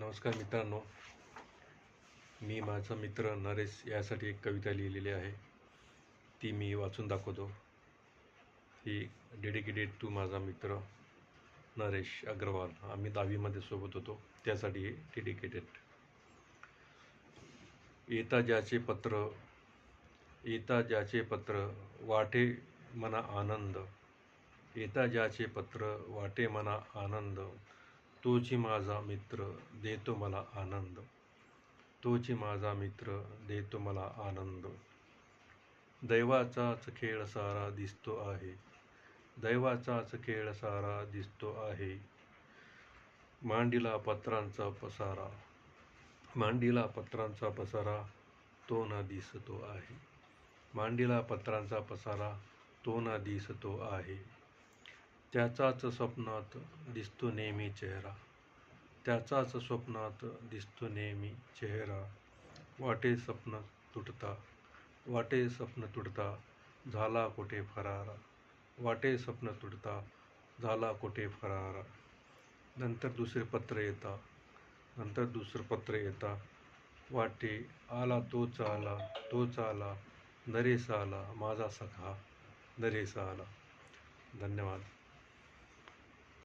नमस्कार मित्रांनो. मी माझा मित्र नरेश यासाठी एक कविता लिहिलेली आहे. ती मी वाचून दाखवतो. ही डेडिकेटेड टू माझा मित्र नरेश अग्रवाल. आम्ही दहावीमध्ये सोबत होतो. त्यासाठी डेडिकेटेड येता ज्याचे पत्र येता ज्याचे पत्र वाटे मना आनंद. येता ज्याचे पत्र वाटे मना आनंद. तोची माझा मित्र देतो मला आनंद. तोची माझा मित्र देतो मला आनंद. दैवाचाच खेळ सारा दिसतो आहे. दैवाचाच खेळ सारा दिसतो आहे. मांडीला पत्रांचा पसारा. मांडीला पत्रांचा पसारा तो ना दिसतो आहे. मांडीला पत्रांचा पसारा तो ना दिसतो आहे. त्याचाच स्वप्नात दिसतो नेहमी चेहरा. त्याचाच स्वप्नात दिसतो नेहमी चेहरा. वाटे स्वप्न तुटता. वाटे स्वप्न तुटता. झाला कुठे फरारा? वाटे स्वप्न तुटता. झाला कुठे फरारा? नंतर दुसरे पत्र येता. नंतर दुसरं पत्र येता. वाटे आला तोच आला तोच आला. नरेसा आला माझा सखा. नरेसा आला. धन्यवाद.